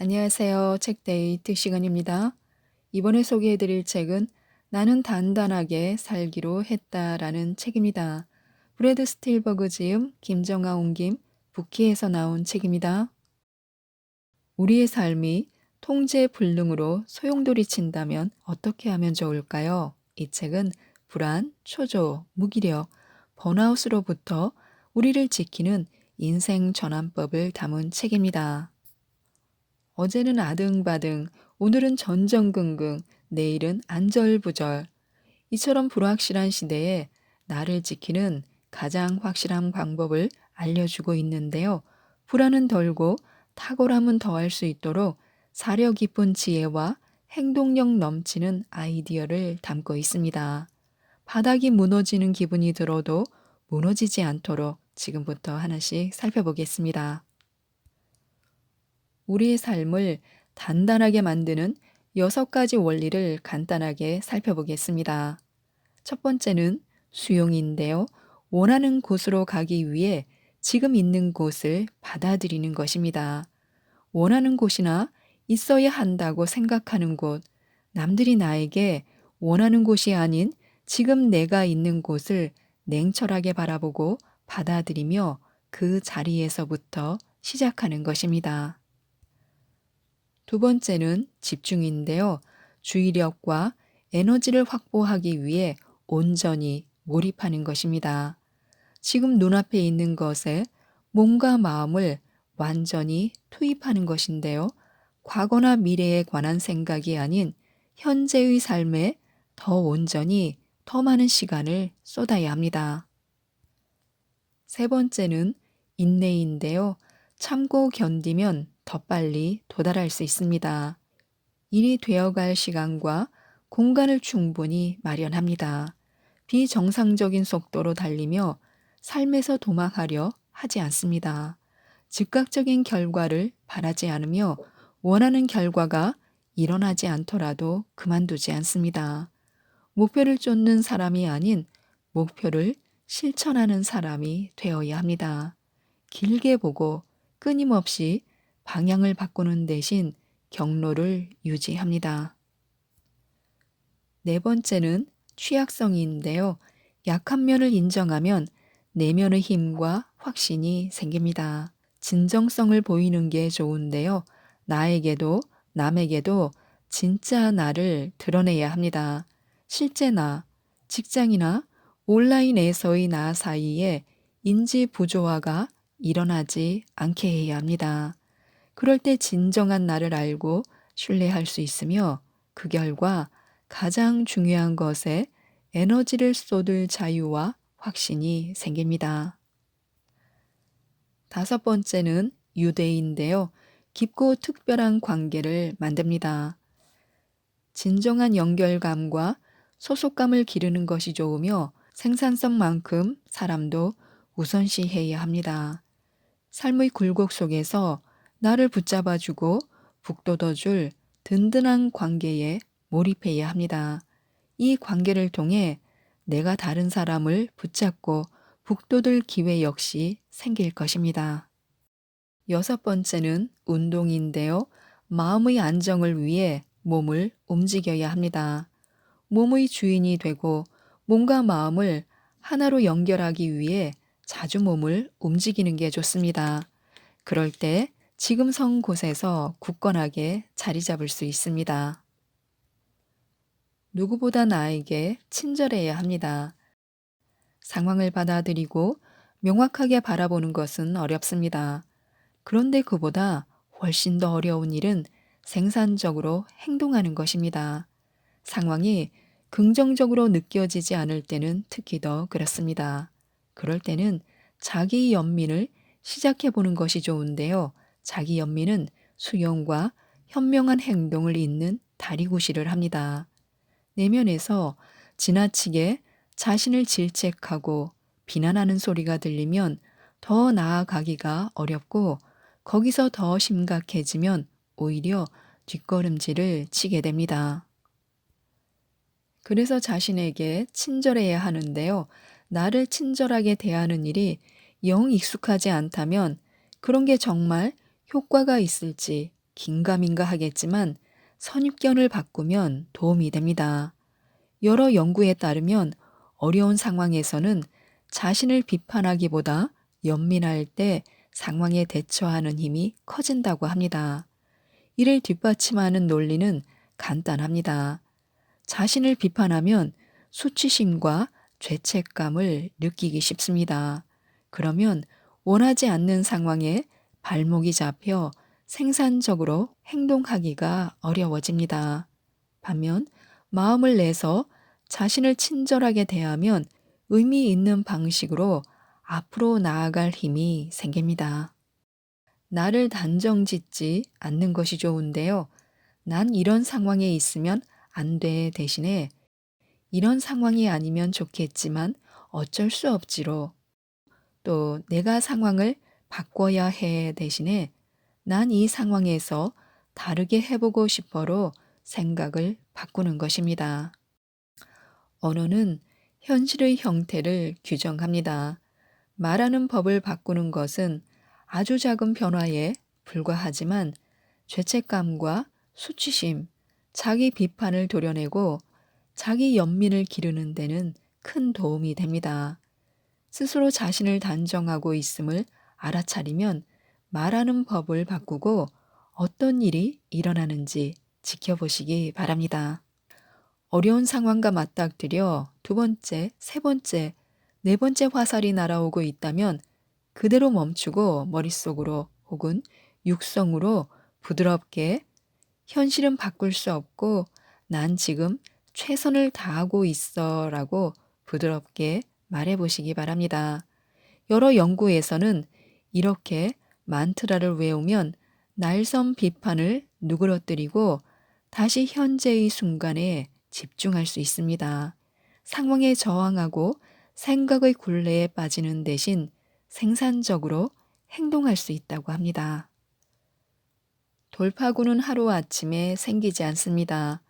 안녕하세요. 책데이트 시간입니다. 이번에 소개해드릴 책은 나는 단단하게 살기로 했다라는 책입니다. 브래드 스틸버그 지음, 김정아 옮김, 부키에서 나온 책입니다. 우리의 삶이 통제 불능으로 소용돌이 친다면 어떻게 하면 좋을까요? 이 책은 불안, 초조, 무기력, 번아웃으로부터 우리를 지키는 인생 전환법을 담은 책입니다. 어제는 아등바등, 오늘은 전전긍긍, 내일은 안절부절. 이처럼 불확실한 시대에 나를 지키는 가장 확실한 방법을 알려주고 있는데요. 불안은 덜고 탁월함은 더할 수 있도록 사려 깊은 지혜와 행동력 넘치는 아이디어를 담고 있습니다. 바닥이 무너지는 기분이 들어도 무너지지 않도록 지금부터 하나씩 살펴보겠습니다. 우리의 삶을 단단하게 만드는 여섯 가지 원리를 간단하게 살펴보겠습니다. 첫 번째는 수용인데요. 원하는 곳으로 가기 위해 지금 있는 곳을 받아들이는 것입니다. 원하는 곳이나 있어야 한다고 생각하는 곳, 남들이 나에게 원하는 곳이 아닌 지금 내가 있는 곳을 냉철하게 바라보고 받아들이며 그 자리에서부터 시작하는 것입니다. 두 번째는 집중인데요. 주의력과 에너지를 확보하기 위해 온전히 몰입하는 것입니다. 지금 눈앞에 있는 것에 몸과 마음을 완전히 투입하는 것인데요. 과거나 미래에 관한 생각이 아닌 현재의 삶에 더 온전히 더 많은 시간을 쏟아야 합니다. 세 번째는 인내인데요. 참고 견디면 더 빨리 도달할 수 있습니다. 일이 되어갈 시간과 공간을 충분히 마련합니다. 비정상적인 속도로 달리며 삶에서 도망하려 하지 않습니다. 즉각적인 결과를 바라지 않으며 원하는 결과가 일어나지 않더라도 그만두지 않습니다. 목표를 쫓는 사람이 아닌 목표를 실천하는 사람이 되어야 합니다. 길게 보고 끊임없이 방향을 바꾸는 대신 경로를 유지합니다. 네 번째는 취약성인데요. 약한 면을 인정하면 내면의 힘과 확신이 생깁니다. 진정성을 보이는 게 좋은데요. 나에게도 남에게도 진짜 나를 드러내야 합니다. 실제 나, 직장이나 온라인에서의 나 사이에 인지 부조화가 일어나지 않게 해야 합니다. 그럴 때 진정한 나를 알고 신뢰할 수 있으며 그 결과 가장 중요한 것에 에너지를 쏟을 자유와 확신이 생깁니다. 다섯 번째는 유대인데요. 깊고 특별한 관계를 만듭니다. 진정한 연결감과 소속감을 기르는 것이 좋으며 생산성만큼 사람도 우선시해야 합니다. 삶의 굴곡 속에서 나를 붙잡아주고 북돋워줄 든든한 관계에 몰입해야 합니다. 이 관계를 통해 내가 다른 사람을 붙잡고 북돋을 기회 역시 생길 것입니다. 여섯 번째는 운동인데요. 마음의 안정을 위해 몸을 움직여야 합니다. 몸의 주인이 되고 몸과 마음을 하나로 연결하기 위해 자주 몸을 움직이는 게 좋습니다. 그럴 때 지금 선 곳에서 굳건하게 자리 잡을 수 있습니다. 누구보다 나에게 친절해야 합니다. 상황을 받아들이고 명확하게 바라보는 것은 어렵습니다. 그런데 그보다 훨씬 더 어려운 일은 생산적으로 행동하는 것입니다. 상황이 긍정적으로 느껴지지 않을 때는 특히 더 그렇습니다. 그럴 때는 자기 연민을 시작해 보는 것이 좋은데요. 자기 연민은 수용과 현명한 행동을 잇는 다리구시를 합니다. 내면에서 지나치게 자신을 질책하고 비난하는 소리가 들리면 더 나아가기가 어렵고 거기서 더 심각해지면 오히려 뒷걸음질을 치게 됩니다. 그래서 자신에게 친절해야 하는데요. 나를 친절하게 대하는 일이 영 익숙하지 않다면 그런 게 정말 효과가 있을지 긴가민가 하겠지만 선입견을 바꾸면 도움이 됩니다. 여러 연구에 따르면 어려운 상황에서는 자신을 비판하기보다 연민할 때 상황에 대처하는 힘이 커진다고 합니다. 이를 뒷받침하는 논리는 간단합니다. 자신을 비판하면 수치심과 죄책감을 느끼기 쉽습니다. 그러면 원하지 않는 상황에 발목이 잡혀 생산적으로 행동하기가 어려워집니다. 반면 마음을 내서 자신을 친절하게 대하면 의미 있는 방식으로 앞으로 나아갈 힘이 생깁니다. 나를 단정 짓지 않는 것이 좋은데요. 난 이런 상황에 있으면 안 돼 대신에 이런 상황이 아니면 좋겠지만 어쩔 수 없지로 또 내가 상황을 바꿔야 해 대신에 난 이 상황에서 다르게 해보고 싶어로 생각을 바꾸는 것입니다. 언어는 현실의 형태를 규정합니다. 말하는 법을 바꾸는 것은 아주 작은 변화에 불과하지만 죄책감과 수치심, 자기 비판을 도려내고 자기 연민을 기르는 데는 큰 도움이 됩니다. 스스로 자신을 단정하고 있음을 알아차리면 말하는 법을 바꾸고 어떤 일이 일어나는지 지켜보시기 바랍니다. 어려운 상황과 맞닥뜨려 두 번째, 세 번째, 네 번째 화살이 날아오고 있다면 그대로 멈추고 머릿속으로 혹은 육성으로 부드럽게 현실은 바꿀 수 없고 난 지금 최선을 다하고 있어 라고 부드럽게 말해 보시기 바랍니다. 여러 연구에서는 이렇게 만트라를 외우면 날선 비판을 누그러뜨리고 다시 현재의 순간에 집중할 수 있습니다. 상황에 저항하고 생각의 굴레에 빠지는 대신 생산적으로 행동할 수 있다고 합니다. 돌파구는 하루아침에 생기지 않습니다.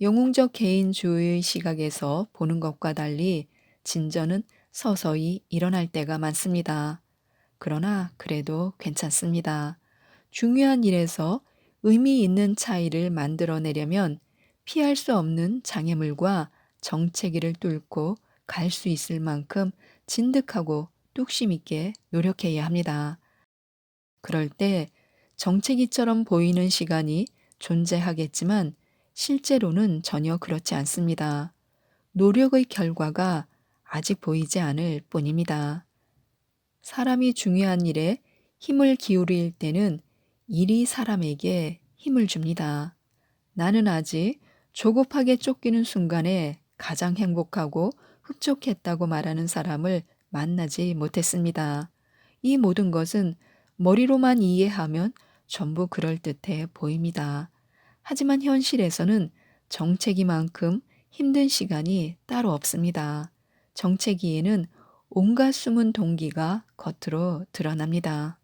영웅적 개인주의 시각에서 보는 것과 달리 진전은 서서히 일어날 때가 많습니다. 그러나 그래도 괜찮습니다. 중요한 일에서 의미 있는 차이를 만들어내려면 피할 수 없는 장애물과 정체기를 뚫고 갈 수 있을 만큼 진득하고 뚝심 있게 노력해야 합니다. 그럴 때 정체기처럼 보이는 시간이 존재하겠지만 실제로는 전혀 그렇지 않습니다. 노력의 결과가 아직 보이지 않을 뿐입니다. 사람이 중요한 일에 힘을 기울일 때는 일이 사람에게 힘을 줍니다. 나는 아직 조급하게 쫓기는 순간에 가장 행복하고 흡족했다고 말하는 사람을 만나지 못했습니다. 이 모든 것은 머리로만 이해하면 전부 그럴듯해 보입니다. 하지만 현실에서는 정체기만큼 힘든 시간이 따로 없습니다. 정체기에는 온갖 숨은 동기가 겉으로 드러납니다.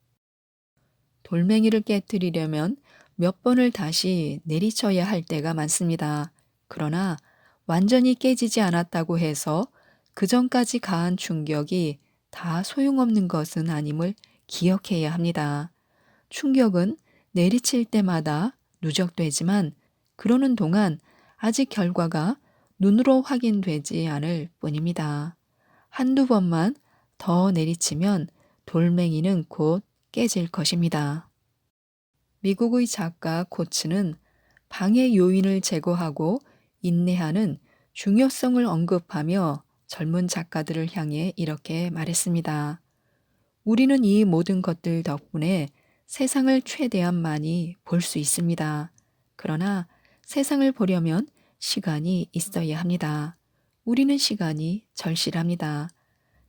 돌멩이를 깨뜨리려면 몇 번을 다시 내리쳐야 할 때가 많습니다. 그러나 완전히 깨지지 않았다고 해서 그 전까지 가한 충격이 다 소용없는 것은 아님을 기억해야 합니다. 충격은 내리칠 때마다 누적되지만 그러는 동안 아직 결과가 눈으로 확인되지 않을 뿐입니다. 한두 번만 더 내리치면 돌멩이는 곧 깨질 것입니다. 미국의 작가 코츠는 방해 요인을 제거하고 인내하는 중요성을 언급하며 젊은 작가들을 향해 이렇게 말했습니다. 우리는 이 모든 것들 덕분에 세상을 최대한 많이 볼 수 있습니다. 그러나 세상을 보려면 시간이 있어야 합니다. 우리는 시간이 절실합니다.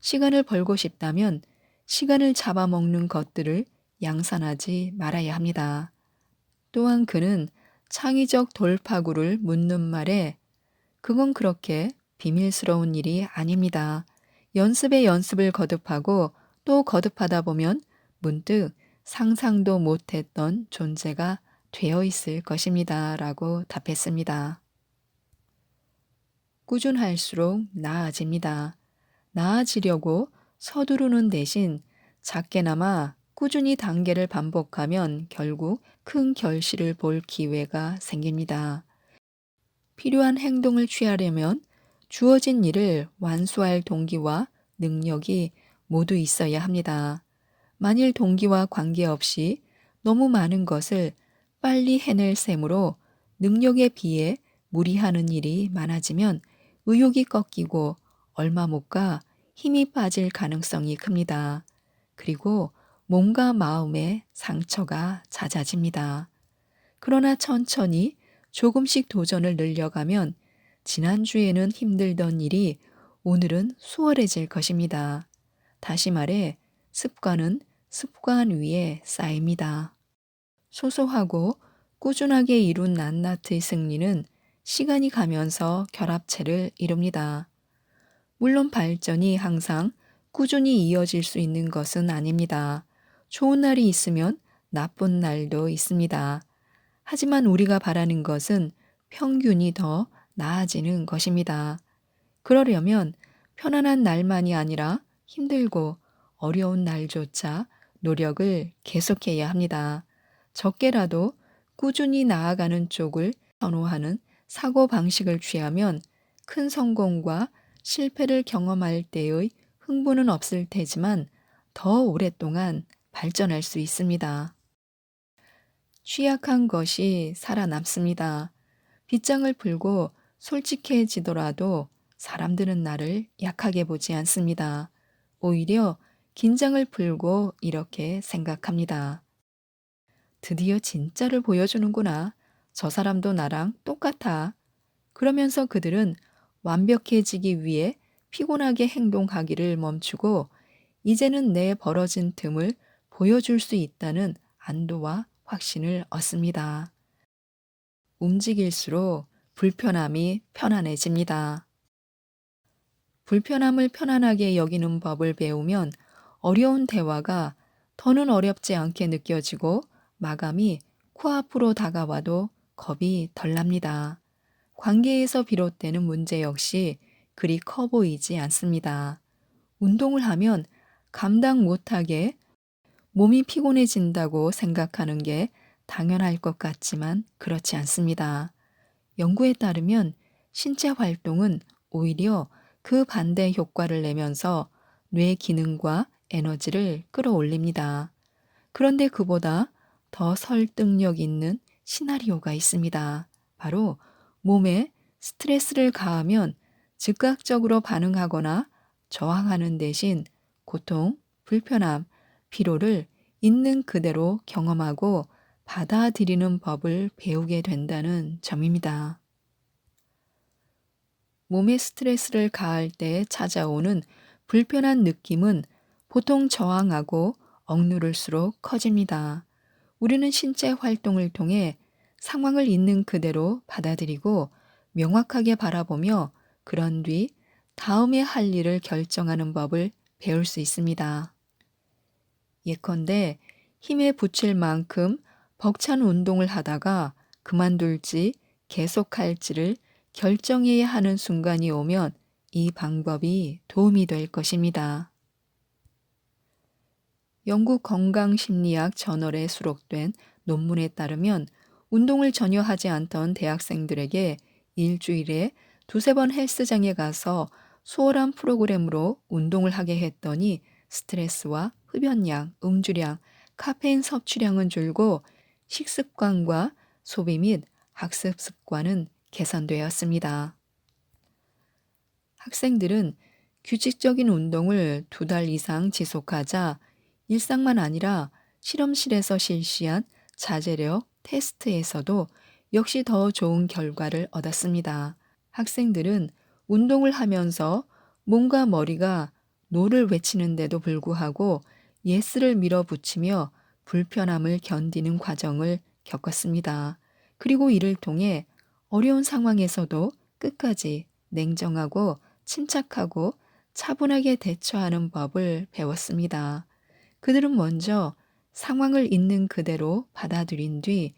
시간을 벌고 싶다면 시간을 잡아먹는 것들을 양산하지 말아야 합니다. 또한 그는 창의적 돌파구를 묻는 말에 그건 그렇게 비밀스러운 일이 아닙니다. 연습에 연습을 거듭하고 또 거듭하다 보면 문득 상상도 못했던 존재가 되어 있을 것입니다. 라고 답했습니다. 꾸준할수록 나아집니다. 나아지려고 서두르는 대신 작게나마 꾸준히 단계를 반복하면 결국 큰 결실을 볼 기회가 생깁니다. 필요한 행동을 취하려면 주어진 일을 완수할 동기와 능력이 모두 있어야 합니다. 만일 동기와 관계없이 너무 많은 것을 빨리 해낼 셈으로 능력에 비해 무리하는 일이 많아지면 의욕이 꺾이고 얼마 못 가 힘이 빠질 가능성이 큽니다. 그리고 몸과 마음의 상처가 잦아집니다. 그러나 천천히 조금씩 도전을 늘려가면 지난주에는 힘들던 일이 오늘은 수월해질 것입니다. 다시 말해 습관은 습관 위에 쌓입니다. 소소하고 꾸준하게 이룬 낱낱의 승리는 시간이 가면서 결합체를 이룹니다. 물론 발전이 항상 꾸준히 이어질 수 있는 것은 아닙니다. 좋은 날이 있으면 나쁜 날도 있습니다. 하지만 우리가 바라는 것은 평균이 더 나아지는 것입니다. 그러려면 편안한 날만이 아니라 힘들고 어려운 날조차 노력을 계속해야 합니다. 적게라도 꾸준히 나아가는 쪽을 선호하는 사고 방식을 취하면 큰 성공과 실패를 경험할 때의 흥분은 없을 테지만 더 오랫동안 발전할 수 있습니다. 취약한 것이 살아남습니다. 빗장을 풀고 솔직해지더라도 사람들은 나를 약하게 보지 않습니다. 오히려 긴장을 풀고 이렇게 생각합니다. 드디어 진짜를 보여주는구나. 저 사람도 나랑 똑같아. 그러면서 그들은 완벽해지기 위해 피곤하게 행동하기를 멈추고 이제는 내 벌어진 틈을 보여줄 수 있다는 안도와 확신을 얻습니다. 움직일수록 불편함이 편안해집니다. 불편함을 편안하게 여기는 법을 배우면 어려운 대화가 더는 어렵지 않게 느껴지고 마감이 코앞으로 다가와도 겁이 덜 납니다. 관계에서 비롯되는 문제 역시 그리 커 보이지 않습니다. 운동을 하면 감당 못하게 몸이 피곤해진다고 생각하는 게 당연할 것 같지만 그렇지 않습니다. 연구에 따르면 신체 활동은 오히려 그 반대 효과를 내면서 뇌 기능과 에너지를 끌어올립니다. 그런데 그보다 더 설득력 있는 시나리오가 있습니다. 바로 몸에 스트레스를 가하면 즉각적으로 반응하거나 저항하는 대신 고통, 불편함, 피로를 있는 그대로 경험하고 받아들이는 법을 배우게 된다는 점입니다. 몸에 스트레스를 가할 때 찾아오는 불편한 느낌은 보통 저항하고 억누를수록 커집니다. 우리는 신체 활동을 통해 상황을 있는 그대로 받아들이고 명확하게 바라보며 그런 뒤 다음에 할 일을 결정하는 법을 배울 수 있습니다. 예컨대 힘에 붙일 만큼 벅찬 운동을 하다가 그만둘지 계속할지를 결정해야 하는 순간이 오면 이 방법이 도움이 될 것입니다. 영국 건강심리학 저널에 수록된 논문에 따르면 운동을 전혀 하지 않던 대학생들에게 일주일에 두세 번 헬스장에 가서 수월한 프로그램으로 운동을 하게 했더니 스트레스와 흡연량, 음주량, 카페인 섭취량은 줄고 식습관과 소비 및 학습 습관은 개선되었습니다. 학생들은 규칙적인 운동을 두 달 이상 지속하자 일상만 아니라 실험실에서 실시한 자제력 테스트에서도 역시 더 좋은 결과를 얻었습니다. 학생들은 운동을 하면서 몸과 머리가 노를 외치는데도 불구하고 예스를 밀어붙이며 불편함을 견디는 과정을 겪었습니다. 그리고 이를 통해 어려운 상황에서도 끝까지 냉정하고 침착하고 차분하게 대처하는 법을 배웠습니다. 그들은 먼저 상황을 있는 그대로 받아들인 뒤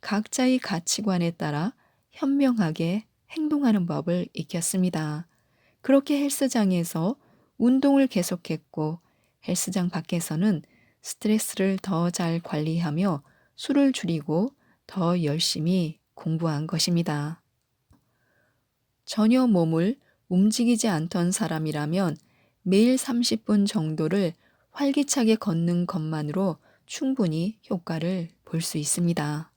각자의 가치관에 따라 현명하게 행동하는 법을 익혔습니다. 그렇게 헬스장에서 운동을 계속했고 헬스장 밖에서는 스트레스를 더 잘 관리하며 술을 줄이고 더 열심히 공부한 것입니다. 전혀 몸을 움직이지 않던 사람이라면 매일 30분 정도를 활기차게 걷는 것만으로 충분히 효과를 볼 수 있습니다.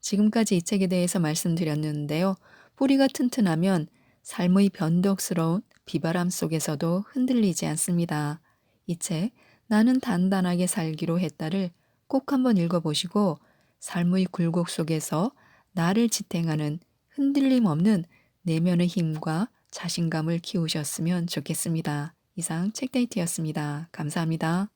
지금까지 이 책에 대해서 말씀드렸는데요. 뿌리가 튼튼하면 삶의 변덕스러운 비바람 속에서도 흔들리지 않습니다. 이 책, 나는 단단하게 살기로 했다를 꼭 한번 읽어보시고 삶의 굴곡 속에서 나를 지탱하는 흔들림 없는 내면의 힘과 자신감을 키우셨으면 좋겠습니다. 이상 책데이트였습니다. 감사합니다.